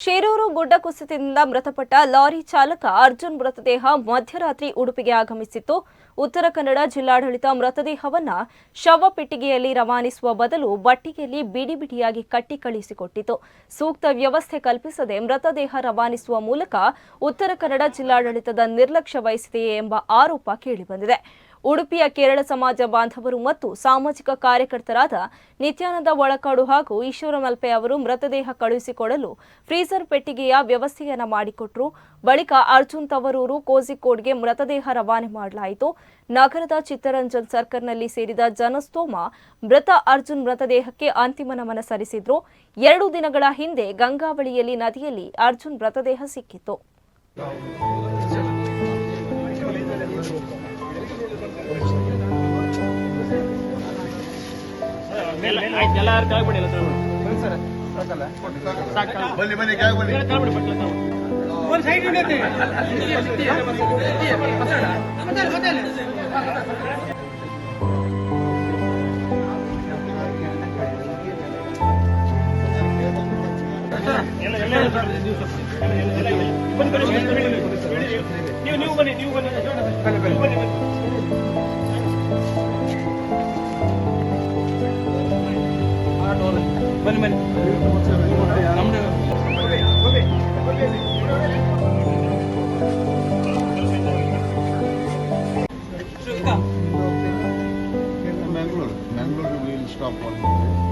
ಶೇರೂರು ಗುಡ್ಡ ಕುಸಿತದಿಂದ ಮೃತಪಟ್ಟ ಲಾರಿ ಚಾಲಕ ಅರ್ಜುನ್ ಮೃತದೇಹ ಮಧ್ಯರಾತ್ರಿ ಉಡುಪಿಗೆ ಆಗಮಿಸಿತ್ತು. ಉತ್ತರ ಕನ್ನಡ ಜಿಲ್ಲಾಡಳಿತ ಮೃತದೇಹವನ್ನ ಶವ ಪೆಟ್ಟಿಗೆಯಲ್ಲಿ ರವಾನಿಸುವ ಬದಲು ಬಟ್ಟಿಗೆಯಲ್ಲಿ ಬಿಡಿ ಬಿಡಿಯಾಗಿ ಕಟ್ಟಿ ಕಳುಹಿಸಿಕೊಟ್ಟಿತು ಸೂಕ್ತ ವ್ಯವಸ್ಥೆ ಕಲ್ಪಿಸದೆ ಮೃತದೇಹ ರವಾನಿಸುವ ಮೂಲಕ ಉತ್ತರ ಕನ್ನಡ ಜಿಲ್ಲಾಡಳಿತದ ನಿರ್ಲಕ್ಷ್ಯ ವಹಿಸಿದೆಯೇ ಎಂಬ ಆರೋಪ ಕೇಳಿಬಂದಿದೆ. ಉಡುಪಿಯ ಕೇರಳ ಸಮಾಜ ಬಾಂಧವರು ಮತ್ತು ಸಾಮಾಜಿಕ ಕಾರ್ಯಕರ್ತರಾದ ನಿತ್ಯಾನಂದ ಒಳಕಾಡು ಹಾಗೂ ಈಶ್ವರ ಮಲ್ಪೆ ಅವರು ಮೃತದೇಹ ಕಳುಹಿಸಿಕೊಡಲು ಫ್ರೀಜರ್ ಪೆಟ್ಟಿಗೆಯ ವ್ಯವಸ್ಥೆಯನ್ನು ಮಾಡಿಕೊಟ್ರು. ಬಳಿಕ ಅರ್ಜುನ್ ತವರೂರು ಕೋಜಿಕೋಡ್ಗೆ ಮೃತದೇಹ ರವಾನೆ ಮಾಡಲಾಯಿತು. ನಗರದ ಚಿತ್ತರಂಜನ್ ಸರ್ಕಲ್ನಲ್ಲಿ ಸೇರಿದ ಜನಸ್ತೋಮ ಮೃತ ಅರ್ಜುನ್ ಮೃತದೇಹಕ್ಕೆ ಅಂತಿಮ ನಮನ ಸರಿಸಿದ್ರು ಎರಡು ದಿನಗಳ ಹಿಂದೆ ಗಂಗಾವಳಿಯಲ್ಲಿ ನದಿಯಲ್ಲಿ ಅರ್ಜುನ್ ಮೃತದೇಹ ಸಿಕ್ಕಿತ್ತು. ಬನ್ನಿ ಬನ್ನಿ ಒಂದು ಸೈಡ್ ನೀವು ನೀವು ಬನ್ನಿ ನೀವು ಬನ್ನಿ ഡോറ് വരും വരും നമ്മുടെ ബാംഗ്ലൂർ ബാംഗ്ലൂർ സ്റ്റോപ്പ്